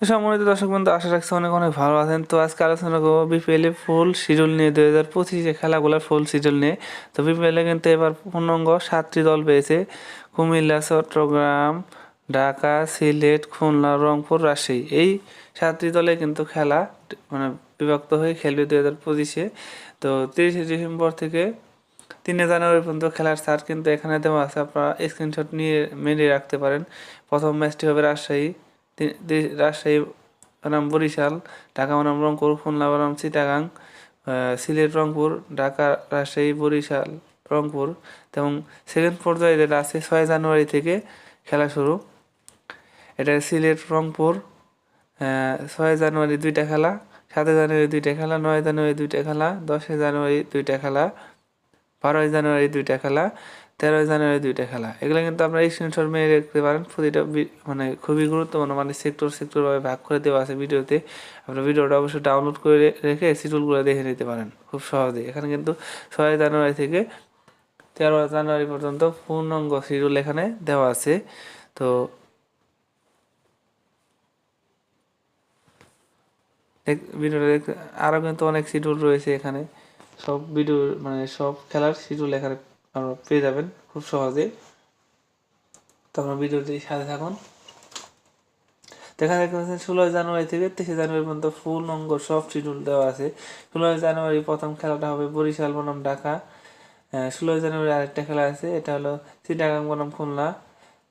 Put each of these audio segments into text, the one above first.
সম্মানিত দর্শক বন্ধু, আশা রাখছি অনেক অনেক ভালো আছেন। তো আজকে আলোচনা করব বিপিএল ফুল শিডিউল নিয়ে দুই হাজার পঁচিশে খেলাগুলোর ফুল শিডিউল নিয়ে। তো বিপিএল কিন্তু এবার পূর্ণাঙ্গ সাতটি দল পেয়েছে। কুমিল্লা, চট্টগ্রাম, ঢাকা, সিলেট, খুলনা, রংপুর, রাজশাহী। এই সাতটি দলে কিন্তু খেলা মানে বিভক্ত হয়ে খেলবে দুই হাজার পঁচিশে। তো তিরিশে ডিসেম্বর থেকে তিনে জানুয়ারি পর্যন্ত খেলার স্টার্ট কিন্তু এখানে দেওয়া আছে। আপনারা স্ক্রিনশট নিয়ে মেনে রাখতে পারেন। প্রথম ম্যাচটি হবে রাজশাহী। রাজশাহী বনাম বরিশাল, ঢাকা বনাম রংপুর, খুলনা বনাম চিটাগাং সিলেট রংপুর, ঢাকা, রাজশাহী, বরিশাল, রংপুর এবং সেকেন্ড পর্যায়ে যেটা আছে ছয় জানুয়ারি থেকে খেলা শুরু। এটা সিলেট, রংপুর ছয় জানুয়ারি দুইটা খেলা, সাতই জানুয়ারি দুইটা খেলা, নয় জানুয়ারি দুইটা খেলা, দশই জানুয়ারি দুইটা খেলা, বারোই জানুয়ারি দুইটা খেলা তেরোই জানুয়ারি দুইটা খেলা। এগুলো কিন্তু আপনারা স্ক্রিনশট মেরে রাখতে পারেন। প্রতিটা মানে খুবই গুরুত্বপূর্ণ মানে সেক্টর সেক্টরভাবে ভাগ করে দেওয়া আছে ভিডিওতে। আপনারা ভিডিওটা অবশ্যই ডাউনলোড করে রেখে শিডিউলগুলো দেখে নিতে পারেন, খুব সহজে এখানে কিন্তু ছয় জানুয়ারি থেকে তেরো জানুয়ারি পর্যন্ত পূর্ণাঙ্গ শিডিউল এখানে দেওয়া আছে। তো ভিডিওটা দেখতে আরও কিন্তু অনেক শিডিউল রয়েছে এখানে। সব ভিডিও মানে সব খেলার শিডিউল এখানে আপনারা পেয়ে যাবেন খুব সহজে। তো আপনার ভিডিওটি সাথে থাকুন। দেখা দেখতে ষোলোই জানুয়ারি থেকে তেইশে জানুয়ারি পর্যন্ত ফুল অঙ্গ সব শিডিউল দেওয়া আছে। ষোলোই জানুয়ারি প্রথম খেলাটা হবে বরিশাল বনাম ঢাকা। ষোলোই জানুয়ারি আরেকটা খেলা আছে, এটা হলো চিটাগাং বনাম খুলনা।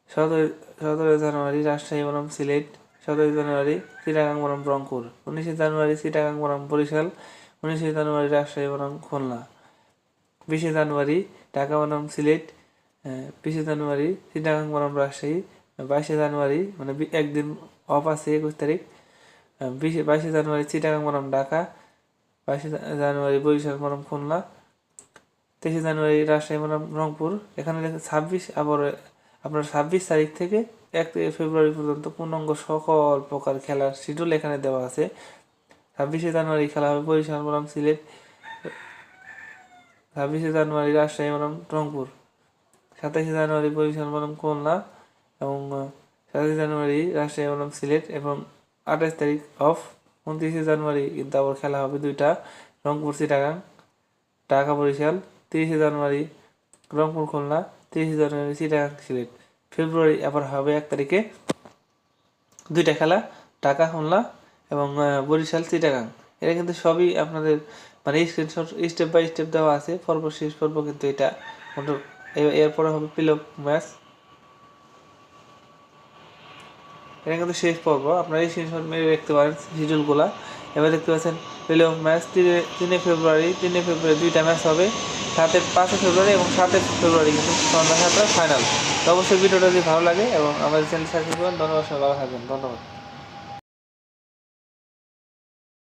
সতেরো সতেরোই জানুয়ারি রাজশাহী বনাম সিলেট। সতেরোই জানুয়ারি চিটাগাং বনাম রংপুর। উনিশে জানুয়ারি চিটাগাং বনাম বরিশাল। উনিশে জানুয়ারি রাজশাহী বনাম খুলনা। বিশে জানুয়ারি, ঢাকা বনাম সিলেট বিশে জানুয়ারি, চিটাগাং বনাম রাজশাহী বাইশে জানুয়ারি মানে একদিন অফ আছে একুশ তারিখ বিশে বাইশে জানুয়ারি চিটাগাং বনাম ঢাকা, বাইশে জানুয়ারি বরিশাল বনাম খুলনা, তেইশে জানুয়ারি রাজশাহী বনাম রংপুর, এখানে ছাব্বিশ আবার আপনার ছাব্বিশ তারিখ থেকে এক ফেব্রুয়ারি পর্যন্ত পূর্ণাঙ্গ সকল প্রকার খেলার শিডিউল এখানে দেওয়া আছে। ছাব্বিশে জানুয়ারি খেলা হবে বরিশাল বনাম সিলেট ছাব্বিশে জানুয়ারি রাজশাহী বনাম রংপুর। সাতাশে জানুয়ারি বরিশাল বনাম খুলনা এবং সাতাশে জানুয়ারি রাজশাহী বনাম সিলেট এবং আঠাশ তারিখ অফ উনত্রিশে জানুয়ারি কিন্তু আবার খেলা হবে দুইটা, রংপুর চিটাগাং, ঢাকা বরিশাল, তিরিশে জানুয়ারি রংপুর খুলনা, তিরিশে জানুয়ারি চিটাগাং সিলেট। ফেব্রুয়ারি আবার হবে এক তারিখে দুইটা খেলা, ঢাকা খুলনা এবং বরিশাল চিটাগাং। এটা কিন্তু সবই আপনাদের মানে স্ক্রিনশট স্টেপ বাই স্টেপ দেওয়া আছে, পর্ব শেষ পর্ব কিন্তু এটা এরপরে হবে প্লে ম্যাচ এটা কিন্তু শেষ পর্ব, আপনারা এই স্ক্রিনশট মেরে দেখতে পারেন শিডিউলগুলা এবার দেখতে পাচ্ছেন প্লে অফ ম্যাচ তিনে তিনে ফেব্রুয়ারি তিনে ফেব্রুয়ারি দুইটা ম্যাচ হবে, সাতে পাঁচে ফেব্রুয়ারি এবং সাতে ফেব্রুয়ারি কিন্তু সন্ধ্যা সাতটা ফাইনাল তো অবশ্যই ভিডিওটা যদি ভালো লাগে এবং আমাদের চ্যানেল সাবস্ক্রাইব করুন ধন্যবাদ সবাই, ভালো থাকবেন, ধন্যবাদ।